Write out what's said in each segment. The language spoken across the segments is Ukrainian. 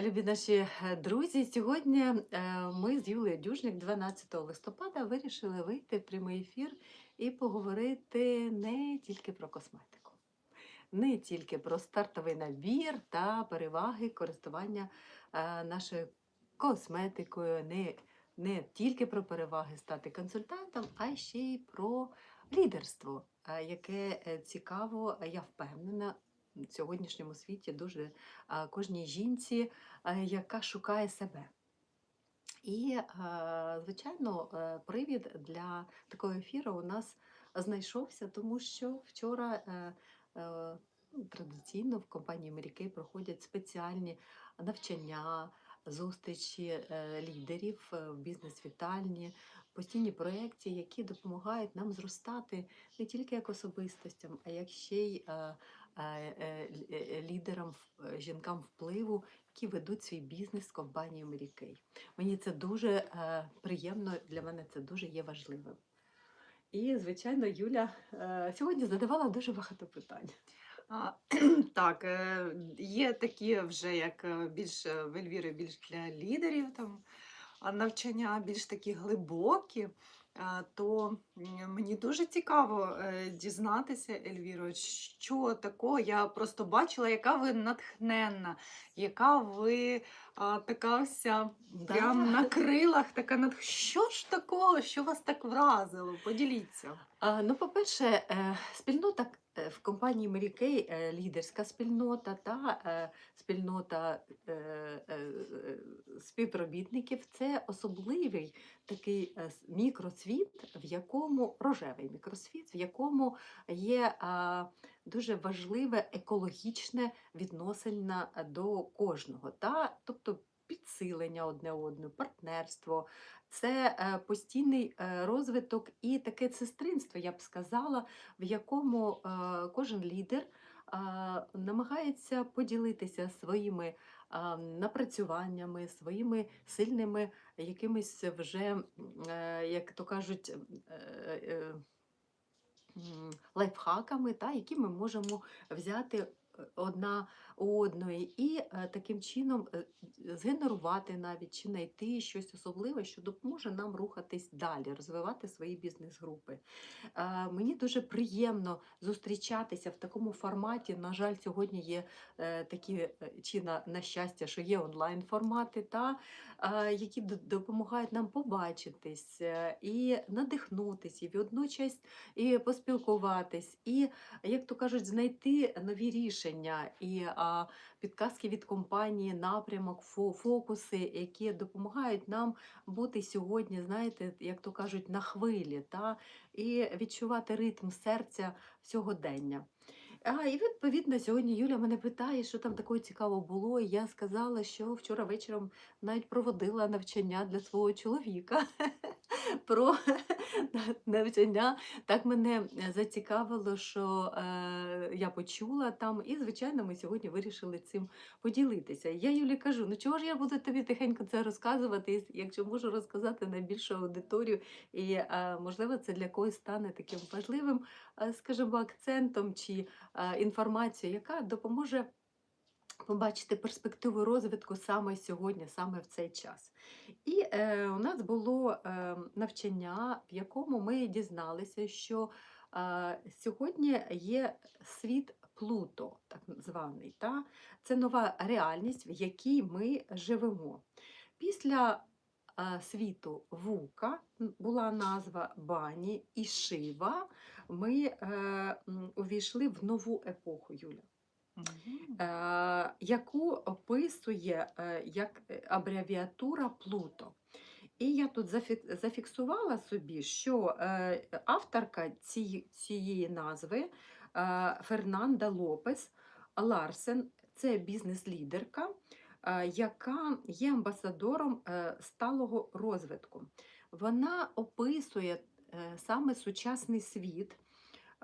Любі наші е, друзі, сьогодні е, ми з Юлією Дюжник 12 листопада вирішили вийти в прямий ефір і поговорити не тільки про косметику, не тільки про стартовий набір та переваги користування е, нашою косметикою, не, не тільки про переваги стати консультантом, а ще й про лідерство, яке цікаво, я впевнена. В сьогоднішньому світі дуже кожній жінці, яка шукає себе. І, звичайно, е, привід для такого ефіру у нас знайшовся, тому що вчора е, е, ну, традиційно в компанії Мріки проходять спеціальні навчання, зустрічі е, лідерів е, в бізнес-вітальні, постійні проекти, які допомагають нам зростати не тільки як особистостям, а як ще й е, е, е, е, лідерам, е, жінкам впливу, які ведуть свій бізнес з компанією Мрікей. Мені це дуже е, приємно, для мене це дуже є важливим. І, звичайно, Юля е, сьогодні задавала дуже багато питань. Так, е, є такі вже як е, більш е, в Ельвіри, більш для лідерів там навчання, більш такі глибокі. То мені дуже цікаво е, дізнатися, Ельвіро, що такого. Я просто бачила, яка ви натхненна, яка ви а, така вся прям на крилах, така натх... Що ж такого, що вас так вразило? Поділіться. А, Ну, по-перше, е, спільнота в компанії Mary Kay, е, лідерська спільнота та е, спільнота співробітників це особливий такий е, мікросвіт, в якому рожевий мікросвіт, в якому є дуже важливе екологічне відносина до кожного. Та? Тобто підсилення одне одного, партнерство, це е, постійний е, розвиток і таке сестринство, я б сказала, в якому е, кожен лідер намагається поділитися своїми напрацюваннями, своїми сильними якимись вже, як то кажуть, лайфхаками, та, які ми можемо взяти одна у одної, і е, таким чином е, згенерувати навіть чи знайти щось особливе, що допоможе нам рухатись далі, розвивати свої бізнес-групи. Е, Мені дуже приємно зустрічатися в такому форматі. На жаль, сьогодні є такі чи на, на щастя, що є онлайн формати, та, які допомагають нам побачитись і надихнутися, і водночас і поспілкуватись, і, як то кажуть, знайти нові рішення і а, підказки від компанії, напрямок, фо- фокуси, які допомагають нам бути сьогодні, знаєте, як то кажуть, на хвилі, та, і відчувати ритм серця сьогодення. А, і відповідно сьогодні Юля мене питає, що там такого цікавого було. І я сказала, що вчора вечором навіть проводила навчання для свого чоловіка про навчання. Так мене е, зацікавило, що е, я почула там, і звичайно, ми сьогодні вирішили цим поділитися. Я Юлі кажу: ну чого ж я буду тобі тихенько це розказувати, якщо можу розказати на більшу аудиторію, і е, можливо це для когось стане таким важливим, е, скажімо, акцентом чи е, інформацією, яка допоможе. Побачити перспективу розвитку саме сьогодні, саме в цей час. І е, у нас було е, навчання, в якому ми дізналися, що е, сьогодні є світ Плуто, так званий. Та? Це нова реальність, в якій ми живемо. Після світу Вука. Була назва Бані і Шива. Ми е, увійшли в нову епоху, Юля. Е, яку описує е, як абревіатура Плуто. І я тут зафіксувала собі, що авторка цієї, назви Фернанда Лопес Ларсен. Це бізнес-лідерка, яка є амбасадором е, сталого розвитку. Вона описує е, саме сучасний світ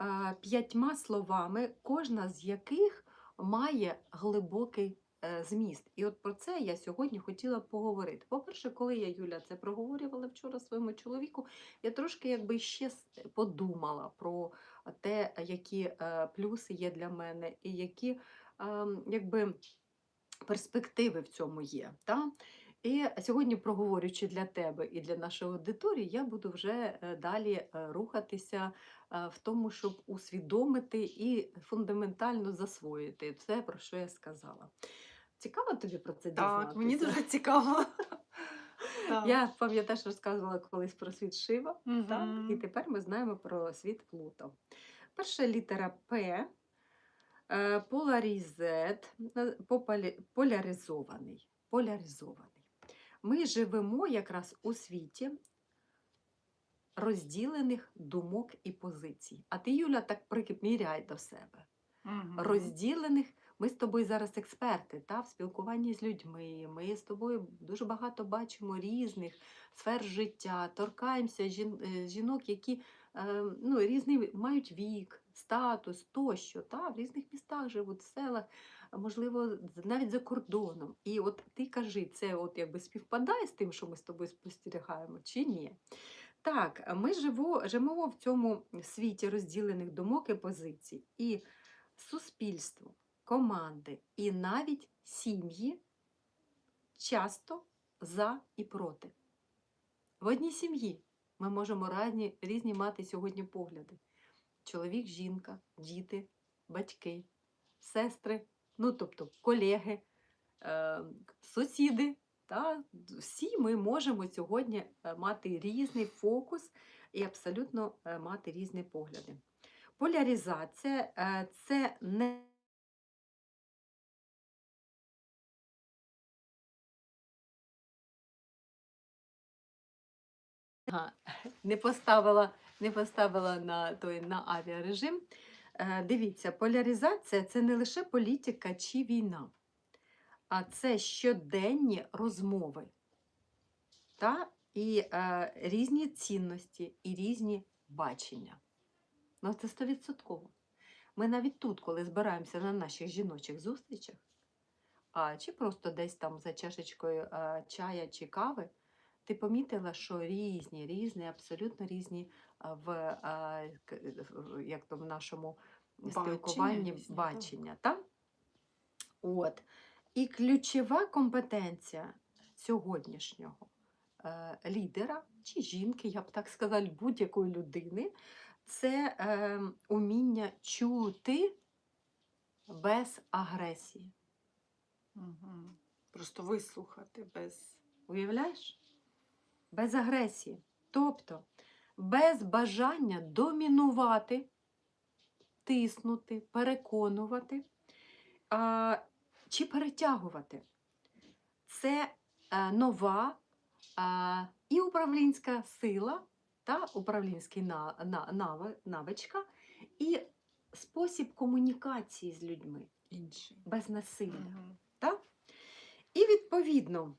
е, п'ятьма словами, кожна з яких має глибокий е, зміст. І от про це я сьогодні хотіла поговорити. По-перше, коли я Юля це проговорювала вчора своєму чоловіку, я трошки якби ще подумала про те, які е, плюси є для мене, і які ем, якби перспективи в цьому є. Та? І сьогодні, проговорюючи для тебе і для нашої аудиторії, я буду вже е, далі е, рухатися е, в тому, щоб усвідомити і фундаментально засвоїти все, про що я сказала. Цікаво тобі про це дізнатися? Так, мені дуже цікаво. Я пам'ятаєш, розказувала колись про світ Шива, так? і тепер ми знаємо про світ Плуто. Перша літера П, поларізет, е, поляризований. поляризований. Ми живемо якраз у світі розділених думок і позицій. А ти, Юля, так приміряй до себе. Мгм. Розділених ми з тобою зараз експерти та, в спілкуванні з людьми. Ми з тобою дуже багато бачимо різних сфер життя, торкаємося жін, е, жінок, які е, ну, різний мають вік, статус тощо, та, в різних містах живуть, в селах, можливо, навіть за кордоном. І от ти кажи, це от якби співпадає з тим, що ми з тобою спостерігаємо, чи ні? Так, ми живо, живемо в цьому світі розділених думок і позицій. І суспільство, команди і навіть сім'ї часто за і проти. В одній сім'ї ми можемо різні, різні мати сьогодні погляди: чоловік, жінка, діти, батьки, сестри, ну тобто колеги, е, сусіди. Та? Всі ми можемо сьогодні е, мати різний фокус і абсолютно е, мати різні погляди. Поляризація це не Ага, не поставила, не поставила на той на авіарежим. Е, дивіться, поляризація це не лише політика чи війна, а це щоденні розмови та і е, різні цінності, і різні бачення. Ну, це стовідсотково. Ми навіть тут, коли збираємося на наших жіночих зустрічах, а, чи просто десь там за чашечкою а, чая чи кави, ти помітила, що різні, різні, абсолютно різні в, як то в нашому Бачення спілкуванні різні, так. бачення. Та? От. І ключова компетенція сьогоднішнього е, лідера чи жінки, я б так сказала, будь-якої людини, це е, уміння чути без агресії. Мгм. Просто вислухати без. Уявляєш? Без агресії. Тобто без бажання домінувати, тиснути, переконувати а, чи перетягувати. Це е, нова а, і управлінська сила та управлінська на, на, нави- навичка, і спосіб комунікації з людьми Інший. без насилля. Мгм. Так? І відповідно,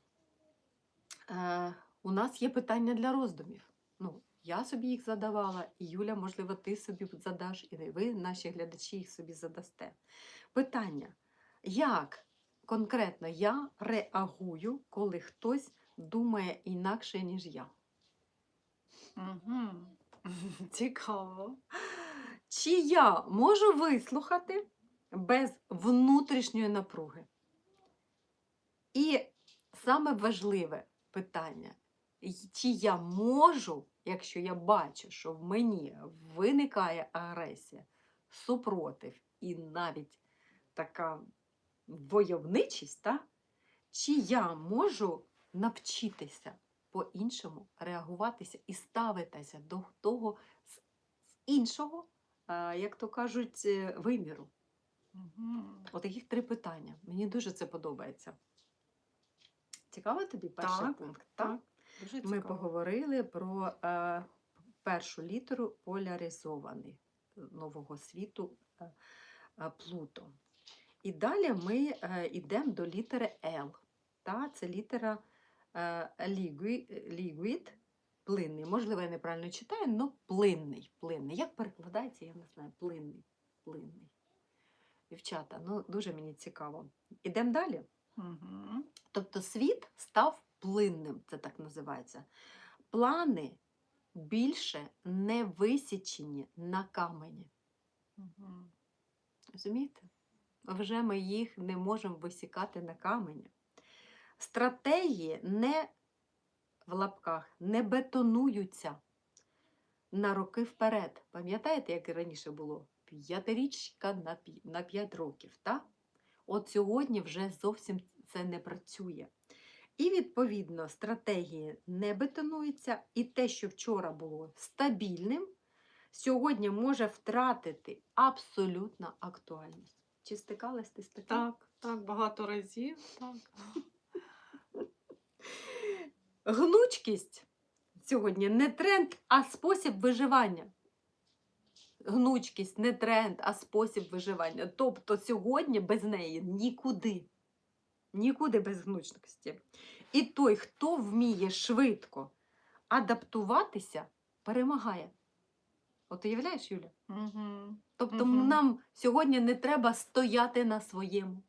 е, у нас є питання для роздумів. Ну, я собі їх задавала, і Юля, можливо, ти собі задаш, і ви, наші глядачі, їх собі задасте. Питання: як конкретно я реагую, коли хтось думає інакше, ніж я? Мгм. Цікаво. Чи я можу вислухати без внутрішньої напруги? І саме важливе питання: чи я можу, якщо я бачу, що в мені виникає агресія, супротив і навіть така войовничість, та? чи я можу навчитися по-іншому реагуватися і ставитися до того з іншого, як то кажуть, е, виміру. Мгм. Отаких три питання. Мені дуже це подобається. Цікаво тобі перший Так, пункт? так. Дуже Ми цікаво. поговорили про е, першу літеру поляризований нового світу е, е, Плуто. І далі ми е, йдемо до літери Л. Та? Це літера е, лігвід, плинний. Можливо, я неправильно читаю, але плинний. плинний. Як перекладається, я не знаю. Плинний. плинний. Дівчата, ну дуже мені цікаво. Ідемо далі. Мгм. Тобто світ став плинним, це так називається. Плани більше не висічені на камені. Розумієте? вже ми їх не можемо висікати на камені. Стратегії не в лапках не бетонуються на роки вперед. Пам'ятаєте, як і раніше було? П'ятирічка на на 5 років. так? От сьогодні вже зовсім це не працює. І, відповідно, стратегії не бетонуються, і те, що вчора було стабільним, сьогодні може втратити абсолютно актуальність. Чи стикалась ти з таким? Так, так, багато разів. Так. Гнучкість сьогодні не тренд, а спосіб виживання. Гнучкість не тренд, а спосіб виживання. Тобто сьогодні без неї нікуди. Нікуди без гнучкості. І той, хто вміє швидко адаптуватися, перемагає. От уявляєш, Юля? Угу. Тобто Мгм. нам сьогодні не треба стояти на своєму,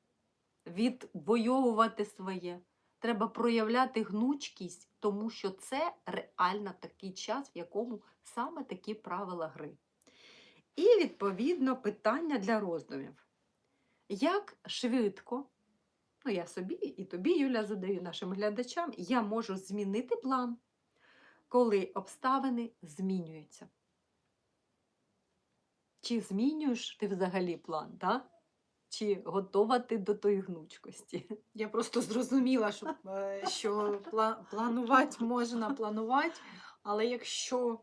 відвоювати своє. Треба проявляти гнучкість, тому що це реально такий час, в якому саме такі правила гри. І, відповідно, питання для роздумів. Як швидко, ну я собі і тобі, Юля, задаю нашим глядачам, я можу змінити план, коли обставини змінюються. Чи змінюєш ти взагалі план, так? Чи готова ти до тої гнучкості? Я просто зрозуміла, що, е, що пла- планувати можна планувати, але якщо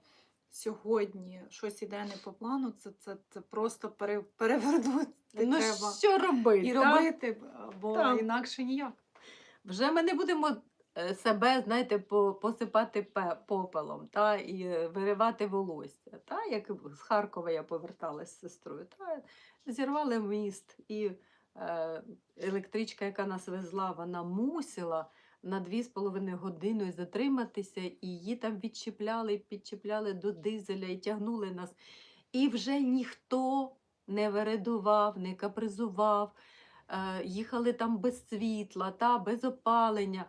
сьогодні щось іде не по плану, це, це, це просто пере, перевернути ну, треба. що робити? І так? робити, бо Так. інакше ніяк. Вже ми не будемо е, себе, знаєте, посипати попелом та, і виривати волосся. Та, як з Харкова я поверталась з сестрою. Та, зірвали міст, і е, електричка, яка нас везла, вона мусила на 2,5 години затриматися, і її там відчіпляли, підчіпляли до дизеля і тягнули нас. І вже ніхто не вередував, не капризував е, їхали там без світла, та, без опалення.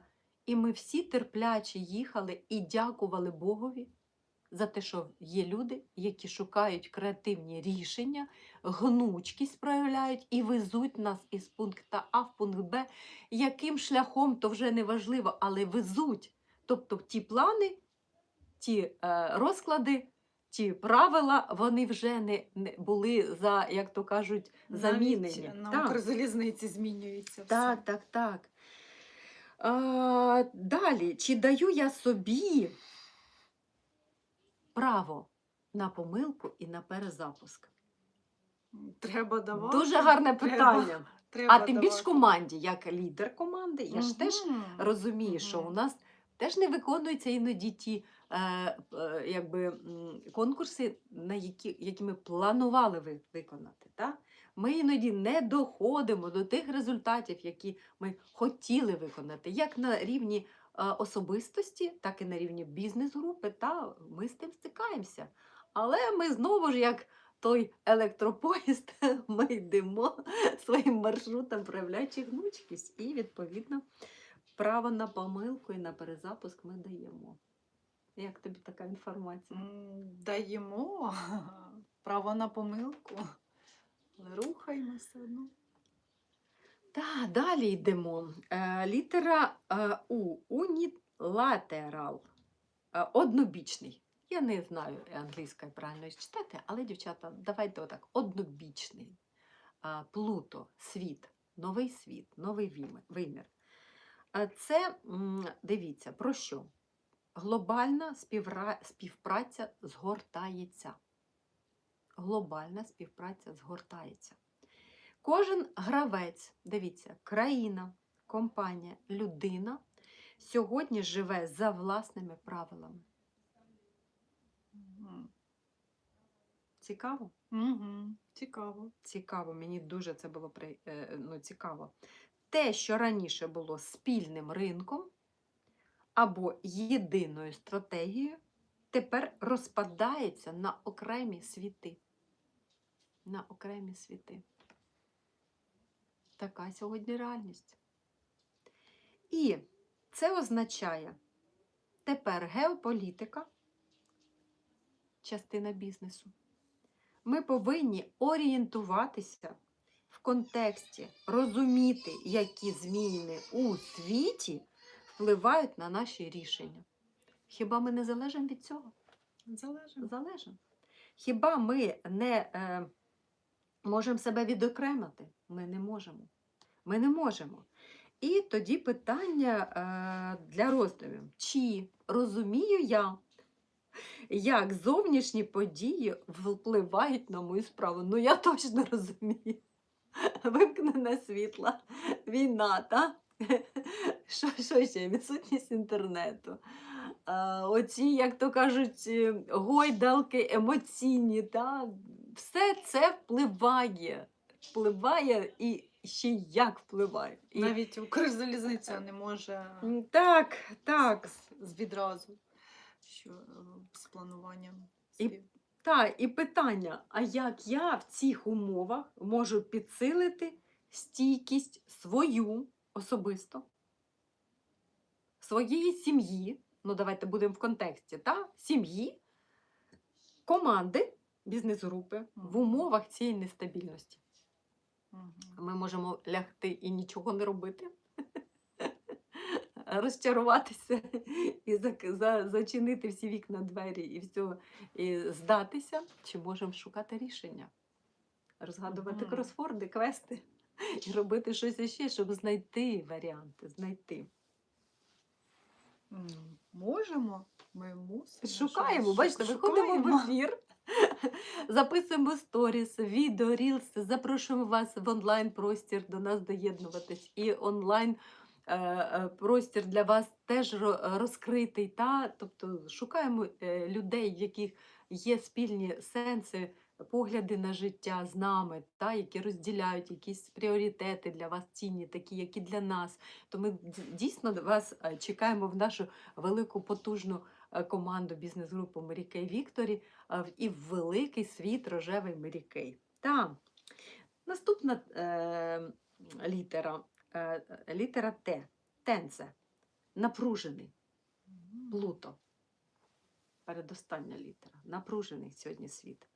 І ми всі терпляче їхали і дякували Богові за те, що є люди, які шукають креативні рішення, гнучкість проявляють і везуть нас із пункту А в пункт Б. Яким шляхом, то вже не важливо, але везуть. Тобто ті плани, ті е, розклади, ті правила, вони вже не, не були за, як то кажуть, замінені. Навіть на Так. Укрзалізниці змінюється все. Так, так, так. А, далі, чи даю я собі право на помилку і на перезапуск? Треба давати. Дуже гарне питання. треба а тим більш команді, як лідер команди, я ж теж розумію, що у нас теж не виконуються іноді ті е, е, якби, конкурси, на які, які ми планували виконати. Та? Ми іноді не доходимо до тих результатів, які ми хотіли виконати, як на рівні особистості, так і на рівні бізнес-групи. Та ми з тим стикаємося. Але ми знову ж, як той електропоїзд, ми йдемо своїм маршрутом, проявляючи гнучкість. І, відповідно, право на помилку і на перезапуск ми даємо. Як тобі така інформація? Даємо право на помилку, рухаємося. Ну. Так, далі йдемо. Е, літера е, У. Унілатерал. Е, однобічний. Я не знаю англійською правильно читати, але, дівчата, давайте отак. Однобічний. Плуто, світ, новий світ, новий вимір. Це, дивіться, про що? Глобальна співра- співпраця згортається. Глобальна співпраця згортається. Кожен гравець, дивіться, країна, компанія, людина сьогодні живе за власними правилами. Цікаво? Мгм. Цікаво. Цікаво, мені дуже це було при- е, ну, цікаво. Те, що раніше було спільним ринком або єдиною стратегією, тепер розпадається на окремі світи. На окремі світи. Така сьогодні реальність. І це означає тепер геополітика, частина бізнесу. Ми повинні орієнтуватися в контексті розуміти, які зміни у світі впливають на наші рішення. Хіба ми не залежимо від цього? Залежить. Залежимо. Хіба ми не е, можемо себе відокремити? Ми не можемо. Ми не можемо. І тоді питання е, для роздумів. Чи розумію я, як зовнішні події впливають на мою справу? Ну, я точно розумію. Вимкнене світло, війна, та? Що, що ще? Відсутність інтернету. А, оці, як то кажуть, е, гойдалки емоційні, та? все це впливає. Впливає і ще як впливає. І... Навіть Укрзалізниця не може Так, так. з- з відразу, що е, з плануванням. І- Так, і питання: а як я в цих умовах можу підсилити стійкість свою особисто, своєї сім'ї, ну давайте будемо в контексті, та? сім'ї, команди, бізнес-групи в умовах цієї нестабільності. Ми можемо лягти і нічого не робити, розчаруватися і зачинити всі вікна, двері і все, і здатися, чи можемо шукати рішення, розгадувати кросфорди, квести і робити щось іще, щоб знайти варіанти, знайти. Можемо, ми мусимо. Шукаємо, бачите, виходимо в ефір, записуємо сторіс, відео, рілси, запрошуємо вас в онлайн-простір до нас доєднуватись. І онлайн е, е, простір для вас теж розкритий. Та? Тобто шукаємо е, людей, в яких є спільні сенси, погляди на життя з нами, та? які розділяють якісь пріоритети для вас цінні, такі, як і для нас. То ми дійсно вас чекаємо в нашу велику потужну команду бізнес-групу Мері Вікторі е, і в великий світ рожевий Мері Кей. Та. Наступна е, літера, е, літера Т. Тенце. Напружений. Плуто. Передостання літера. Напружений сьогодні світ.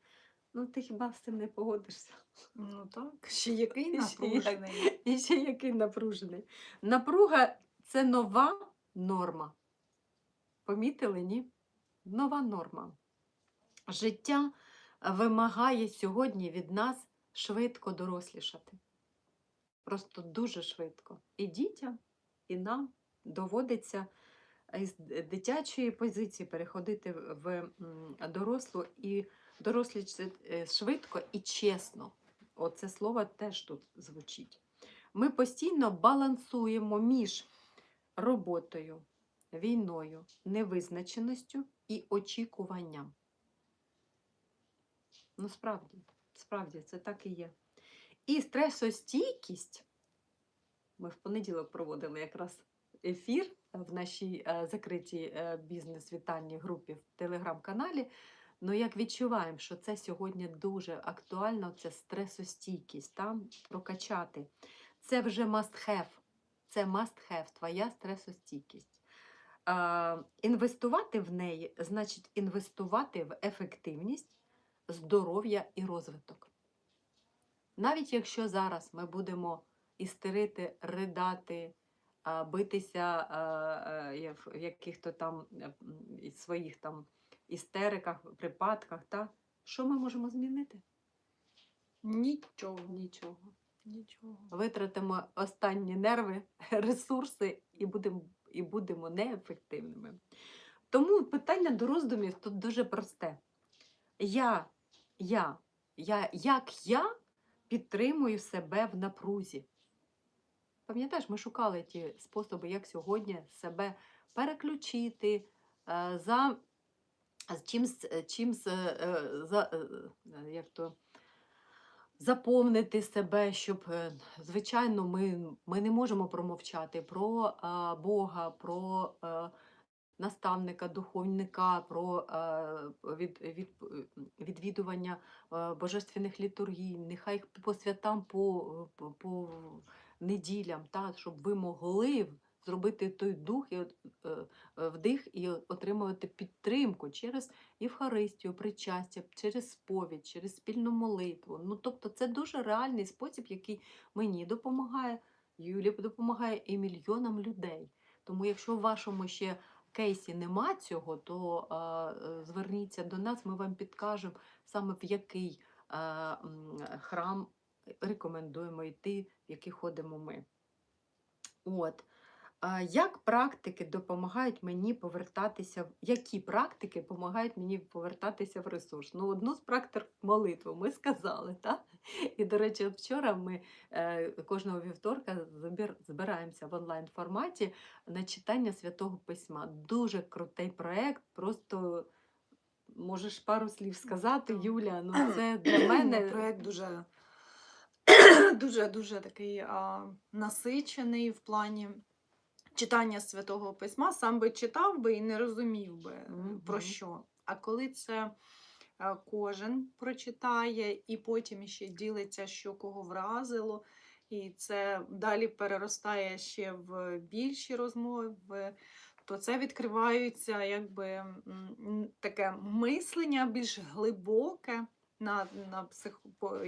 Ну, ти хіба з цим не погодишся? Ну так, ще який напружений. І ще який напружений. Напруга це нова норма. Помітили, ні? Нова норма. Життя вимагає сьогодні від нас швидко дорослішати. Просто дуже швидко. І дітям, і нам доводиться із дитячої позиції переходити в дорослу і дорослішати е, швидко і чесно. Оце слово теж тут звучить. Ми постійно балансуємо між роботою, війною, невизначеністю і очікуванням. Ну, справді, справді, це так і є. І стресостійкість. Ми в понеділок проводили якраз ефір в нашій е, закритій е, бізнес-вітальній групі в телеграм-каналі. Ну, як відчуваємо, що це сьогодні дуже актуально, це стресостійкість, там прокачати. Це вже must have. Це must have, твоя стресостійкість. Інвестувати в неї значить інвестувати в ефективність, здоров'я і розвиток. Навіть якщо зараз ми будемо істерити, ридати, битися в яких-то там е, своїх там істериках, припадках, та, що ми можемо змінити? Нічого. Нічого. Нічого. Витратимо останні нерви, ресурси і будемо, і будемо неефективними. Тому питання до роздумів тут дуже просте. Я, я, я, як я підтримую себе в напрузі? Пам'ятаєш, ми шукали ті способи, як сьогодні себе переключити, е, за чимсь, е, чимсь е, за, як то, заповнити себе, щоб, е, звичайно, ми, ми не можемо промовчати про е, Бога, про е, наставника, духовника, про е, від, від, відвідування е, божественних літургій, нехай по святам, по, по неділям, та, щоб ви могли зробити той дух і е, е, вдих і отримувати підтримку через Євхаристію, причастя, через сповідь, через спільну молитву. Ну, тобто, це дуже реальний спосіб, який мені допомагає, Юлі допомагає і мільйонам людей. Тому, якщо в вашому ще кейсі нема цього, то е, е, зверніться до нас, ми вам підкажемо саме в який е, храм рекомендуємо йти, в який ходимо ми. От. Як практики допомагають мені повертатися, які практики допомагають мені повертатися в ресурс? Ну, одну з практик молитву ми сказали, так? І, до речі, вчора ми е, кожного вівторка збираємося в онлайн форматі на читання Святого Письма. Дуже крутий проєкт, просто можеш пару слів сказати, Юля. Ну, це для мене проєкт дуже, дуже, дуже такий а, насичений в плані читання святого письма. Сам би читав би і не розумів би про що. А коли це кожен прочитає і потім ще ділиться, що кого вразило. І це далі переростає ще в більші розмови, то це відкриваються якби таке мислення більш глибоке. На, на псих...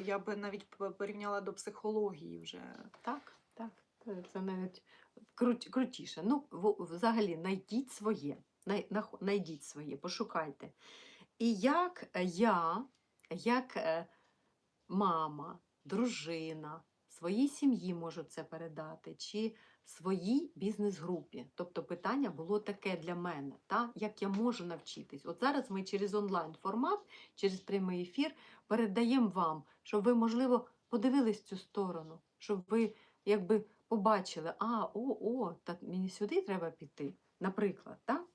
Я би навіть порівняла до психології вже. Так, так. Це, навіть крутіше. Ну, взагалі, найдіть своє. Най, найдіть своє, пошукайте. І як я, як е, мама, дружина, своїй сім'ї можу це передати, чи своїй бізнес-групі. Тобто питання було таке для мене, та? як я можу навчитись. От зараз ми через онлайн формат, через прямий ефір передаємо вам, щоб ви, можливо, подивились цю сторону, щоб ви якби побачили, а, о, о, так мені сюди треба піти. Наприклад, так?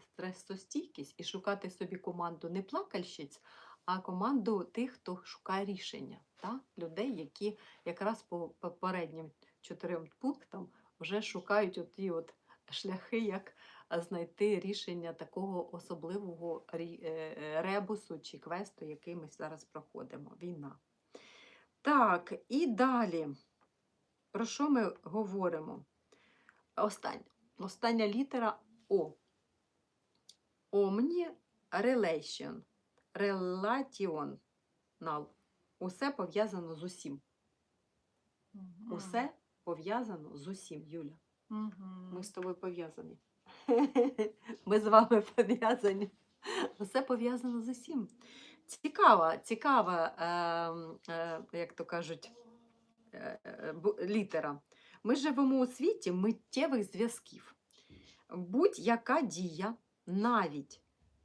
Стресостійкість, і шукати собі команду не плакальщиць, а команду тих, хто шукає рішення. Та? Людей, які якраз по попереднім чотирьом пунктам вже шукають оті от шляхи, як знайти рішення такого особливого е, е, ребусу чи квесту, який ми зараз проходимо. Війна. Так, і далі. Про що ми говоримо? Остання, остання літера О. Omni relation. Relational. Усе пов'язано з усім. Усе пов'язано з усім, Юля. Мгм. Ми з тобою пов'язані. Ми з вами пов'язані. Усе пов'язано з усім. Цікава, цікава, ем, е, як то кажуть, е, е, літера. Ми живемо у світі миттєвих зв'язків. Будь-яка дія, навіть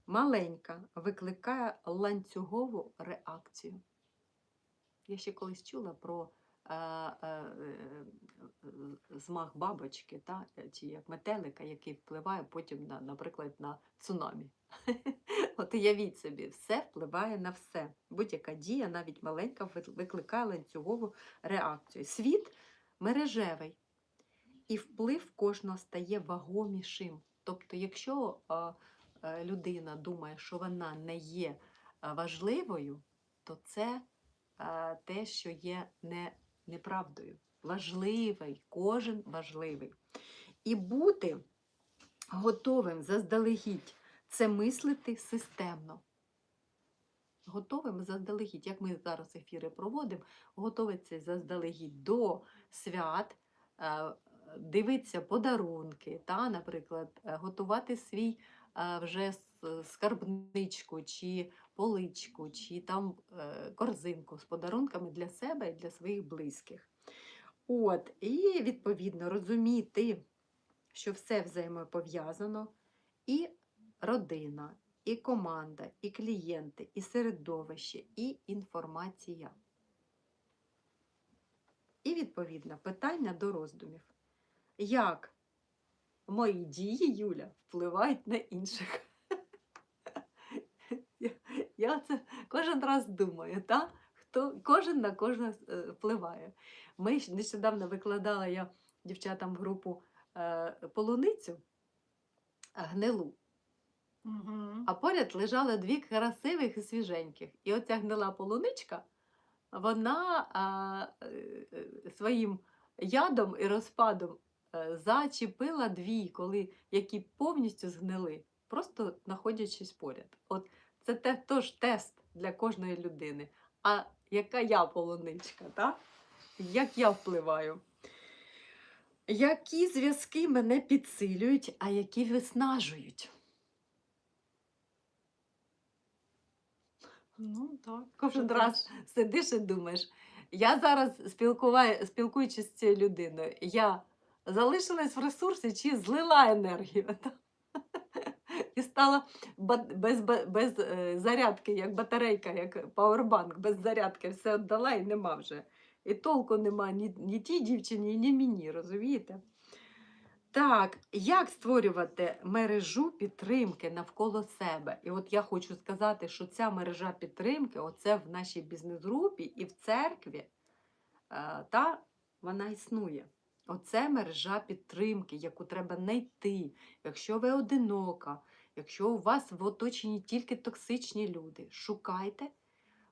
маленька, викликає ланцюгову реакцію. Я ще колись чула про е, е, е, змах бабочки, та, е, чи як метелика, який впливає потім, на, наприклад, на цунамі. От уявіть собі, все впливає на все. Будь-яка дія, навіть маленька, викликає ланцюгову реакцію. Світ мережевий, і вплив кожного стає вагомішим. Тобто, якщо е, людина думає, що вона не є е, важливою, то це е, те, що є не, неправдою. Важливий, кожен важливий. І бути готовим заздалегідь це мислити системно. Готовим заздалегідь, як ми зараз ефіри проводимо, готуватися заздалегідь до свят, е, дивитися подарунки, та, наприклад, е, готувати свій е, вже скарбничку, чи поличку, чи там корзинку з подарунками для себе і для своїх близьких. От, і відповідно розуміти, що все взаємопов'язано, і родина, і команда, і клієнти, і середовище, і інформація. І відповідно питання до роздумів. Як мої дії, Юля, впливають на інших? Я, це кожен раз думаю, та? Хто, кожен на кожного е, впливає. Ми нещодавно викладала я дівчатам в групу е, полуницю е, гнилу. А поряд лежали дві красивих і свіженьких. І оця гнила полуничка, вона а, е, е, своїм ядом і розпадом е, зачепила дві, коли, які повністю згнили, просто знаходячись поряд. От це те, тож тест для кожної людини. А яка я полуничка, так? Як я впливаю? Які зв'язки мене підсилюють, а які виснажують? Ну так. Кожен це раз сидиш і думаєш, я зараз спілкуваю, спілкуючись з цією людиною, я залишилась в ресурсі чи злила енергію? І стала без, без е, зарядки, як батарейка, як пауербанк, без зарядки, все віддала і нема вже. І толку нема ні, ні тій дівчині, ні мені, розумієте? Так, як створювати мережу підтримки навколо себе? І от я хочу сказати, що ця мережа підтримки, оце в нашій бізнес-групі і в церкві, е, та вона існує. Оце мережа підтримки, яку треба знайти. Якщо ви одинока, якщо у вас в оточенні тільки токсичні люди, шукайте,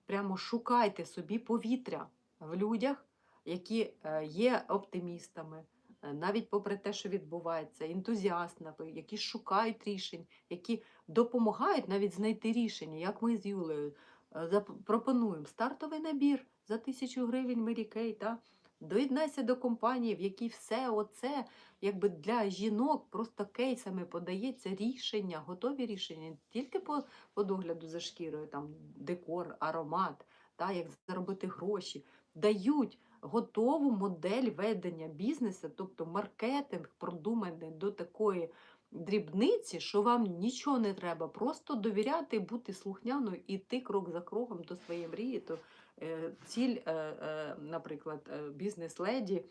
прямо шукайте собі повітря в людях, які е, є оптимістами, навіть попри те, що відбувається, ентузіастами, які шукають рішень, які допомагають навіть знайти рішення, як ми з Юлею е, пропонуємо стартовий набір за тисячу гривень Kay, та? Доєднайся до компанії, в якій все оце якби для жінок просто кейсами подається рішення, готові рішення, не тільки по, по догляду за шкірою, там декор, аромат, та, як заробити гроші, дають готову модель ведення бізнесу, тобто маркетинг продуманий до такої дрібниці, що вам нічого не треба, просто довіряти, бути слухняною і йти крок за кроком до своєї мрії. То е, ціль, е, е, наприклад, бізнес-леді,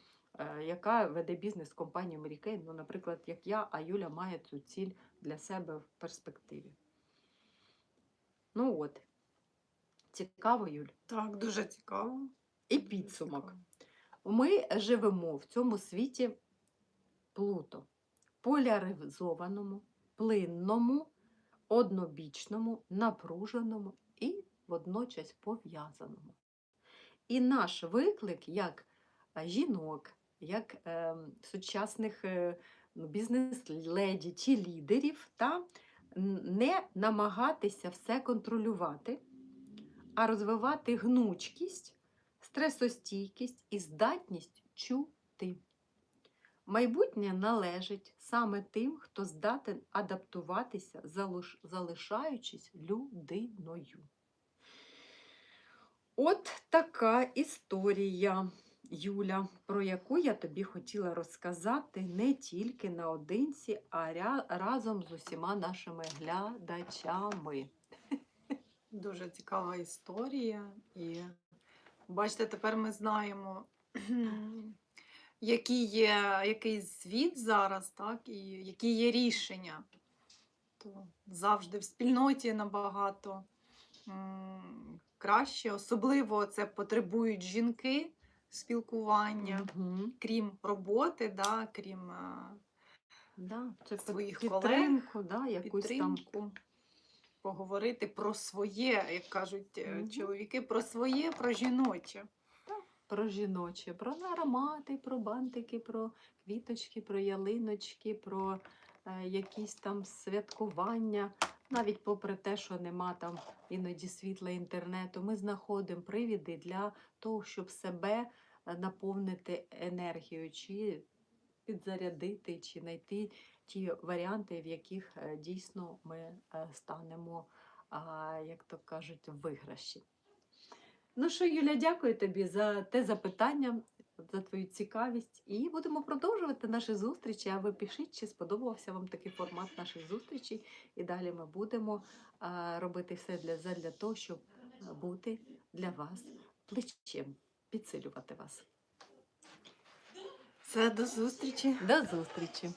яка веде бізнес в компанії Kay, ну, наприклад, як я, а Юля має цю ціль для себе в перспективі. Ну от. Цікаво, Юль. Так, дуже цікаво. І підсумок. Ми живемо в цьому світі плуто, поляризованому, плинному, однобічному, напруженому і водночас пов'язаному. І наш виклик як е, жінок, як е, сучасних е, бізнес-леді чи лідерів, та не намагатися все контролювати, а розвивати гнучкість, стресостійкість і здатність чути. Майбутнє належить саме тим, хто здатен адаптуватися, залишаючись людиною. От така історія, Юля, про яку я тобі хотіла розказати не тільки наодинці, а разом з усіма нашими глядачами. Дуже цікава історія. І бачите, тепер ми знаємо, який є який світ зараз, так, і які є рішення. То завжди в спільноті набагато краще. Особливо це потребують жінки спілкування, Мгм. крім роботи, да, крім е, Да, це своїх колег, да, якусь там підтримку. Поговорити про своє, як кажуть е, Мгм. чоловіки, про своє, про жіноче. про жіноче, про аромати, про бантики, про квіточки, про ялиночки, про е, якісь там святкування. Навіть попри те, що нема там іноді світла інтернету, ми знаходимо привіди для того, щоб себе е, наповнити енергією, чи підзарядити, чи знайти ті варіанти, в яких е, дійсно ми е, станемо, як то кажуть, виграші. Ну що, Юля, дякую тобі за те запитання, за твою цікавість. І будемо продовжувати наші зустрічі. А ви пишіть, чи сподобався вам такий формат наших зустрічей. І далі ми будемо робити все для, того, щоб бути для вас плечем, підсилювати вас. Все, до зустрічі. До зустрічі!